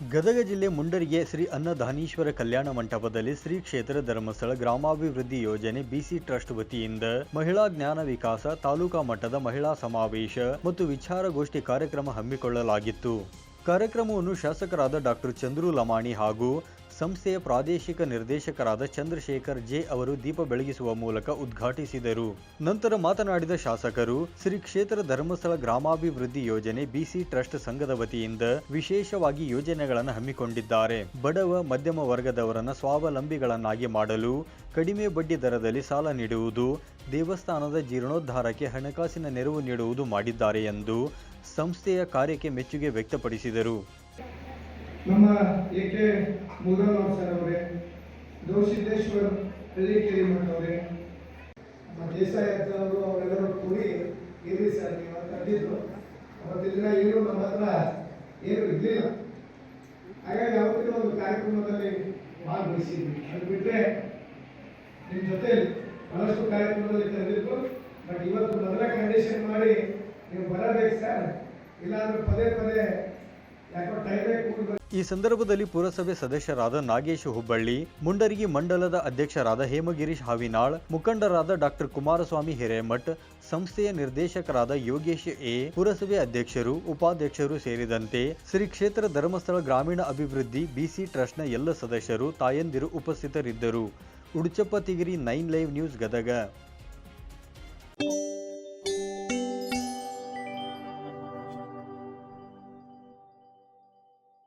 ಗದಗ ಜಿಲ್ಲೆ ಮುಂಡರಿಗೆ ಶ್ರೀ ಅನ್ನದಾನೀಶ್ವರ ಕಲ್ಯಾಣ ಮಂಟಪದಲ್ಲಿ ಶ್ರೀ ಕ್ಷೇತ್ರ ಧರ್ಮಸ್ಥಳ ಗ್ರಾಮಾಭಿವೃದ್ಧಿ ಯೋಜನೆ ಬಿಸಿ ಟ್ರಸ್ಟ್ ವತಿಯಿಂದ ಮಹಿಳಾ ಜ್ಞಾನ ವಿಕಾಸ ತಾಲೂಕಾ ಮಟ್ಟದ ಮಹಿಳಾ ಸಮಾವೇಶ ಮತ್ತು ವಿಚಾರಗೋಷ್ಠಿ ಕಾರ್ಯಕ್ರಮ ಹಮ್ಮಿಕೊಳ್ಳಲಾಗಿತ್ತು. ಕಾರ್ಯಕ್ರಮವನ್ನು ಶಾಸಕರಾದ ಡಾಕ್ಟರ್ ಚಂದ್ರು ಲಮಾಣಿ ಹಾಗೂ ಸಂಸ್ಥೆಯ ಪ್ರಾದೇಶಿಕ ನಿರ್ದೇಶಕರಾದ ಚಂದ್ರಶೇಖರ್ ಜೆ ಅವರು ದೀಪ ಬೆಳಗಿಸುವ ಮೂಲಕ ಉದ್ಘಾಟಿಸಿದರು. ನಂತರ ಮಾತನಾಡಿದ ಶಾಸಕರು, ಶ್ರೀ ಕ್ಷೇತ್ರ ಧರ್ಮಸ್ಥಳ ಗ್ರಾಮಾಭಿವೃದ್ಧಿ ಯೋಜನೆ ಬಿಸಿ ಟ್ರಸ್ಟ್ ಸಂಘದ ವತಿಯಿಂದ ವಿಶೇಷವಾಗಿ ಯೋಜನೆಗಳನ್ನು ಹಮ್ಮಿಕೊಂಡಿದ್ದಾರೆ. ಬಡವ, ಮಧ್ಯಮ ವರ್ಗದವರನ್ನು ಸ್ವಾವಲಂಬಿಗಳನ್ನಾಗಿ ಮಾಡಲು ಕಡಿಮೆ ಬಡ್ಡಿ ದರದಲ್ಲಿ ಸಾಲ ನೀಡುವುದು, ದೇವಸ್ಥಾನದ ಜೀರ್ಣೋದ್ಧಾರಕ್ಕೆ ಹಣಕಾಸಿನ ನೆರವು ನೀಡುವುದು ಮಾಡಿದ್ದಾರೆ ಎಂದು ಸಂಸ್ಥೆಯ ಕಾರ್ಯಕ್ಕೆ ಮೆಚ್ಚುಗೆ ವ್ಯಕ್ತಪಡಿಸಿದರು. ನಮ್ಮ ಎ ಮುರುಘರಾವ್ ಸರ್ ಅವರೇ ಗೌಸಿದ್ದೇಶ್ವರ್ ಹಳ್ಳಿಕೇರಿ ಮಠವರೇ ದೇಸಾಯಿ ಅವರು ಅವರೆಲ್ಲರೂ ಕೂಡಿ ಇರಲಿ ಸರ್, ನೀವು ಅಂತ ಅಂದಿದ್ರು. ಅವತ್ತಿನ ಏನು ನಮ್ಮ ಹತ್ರ ಏನು ಇರಲಿಲ್ಲ. ಹಾಗಾಗಿ ಅವತ್ತಿನ ಒಂದು ಕಾರ್ಯಕ್ರಮದಲ್ಲಿ ಭಾಗವಹಿಸಿದ್ವಿ. ಅದು ಬಿಟ್ಟರೆ ನಿಮ್ಮ ಜೊತೆ ಬಹಳಷ್ಟು ಕಾರ್ಯಕ್ರಮದಲ್ಲಿ ಕರೆದಿದ್ರು ಬಟ್ ಇವತ್ತು ಮೊದಲ ಕಂಡೀಷನ್ ಮಾಡಿ ನೀವು ಬರಬೇಕು ಸರ್. ಇಲ್ಲಾಂದ್ರೆ ಪದೇ ಪದೇ ಈ ಸಂದರ್ಭದಲ್ಲಿ ಪುರಸಭೆ ಸದಸ್ಯರಾದ ನಾಗೇಶ್ ಹುಬ್ಬಳ್ಳಿ, ಮುಂಡರಿಗಿ ಮಂಡಲದ ಅಧ್ಯಕ್ಷರಾದ ಹೇಮಗಿರೀಶ್ ಹಾವಿನಾಳ್, ಮುಖಂಡರಾದ ಡಾಕ್ಟರ್ ಕುಮಾರಸ್ವಾಮಿ ಹಿರೇಮಠ್, ಸಂಸ್ಥೆಯ ನಿರ್ದೇಶಕರಾದ ಯೋಗೇಶ್ ಎ, ಪುರಸಭೆ ಅಧ್ಯಕ್ಷರು, ಉಪಾಧ್ಯಕ್ಷರು ಸೇರಿದಂತೆ ಶ್ರೀ ಕ್ಷೇತ್ರ ಧರ್ಮಸ್ಥಳ ಗ್ರಾಮೀಣ ಅಭಿವೃದ್ಧಿ ಬಿಸಿ ಟ್ರಸ್ಟ್ನ ಎಲ್ಲ ಸದಸ್ಯರು ತಾಯಂದಿರು ಉಪಸ್ಥಿತರಿದ್ದರು. Uduchappa Tigiri nine live news Gadag.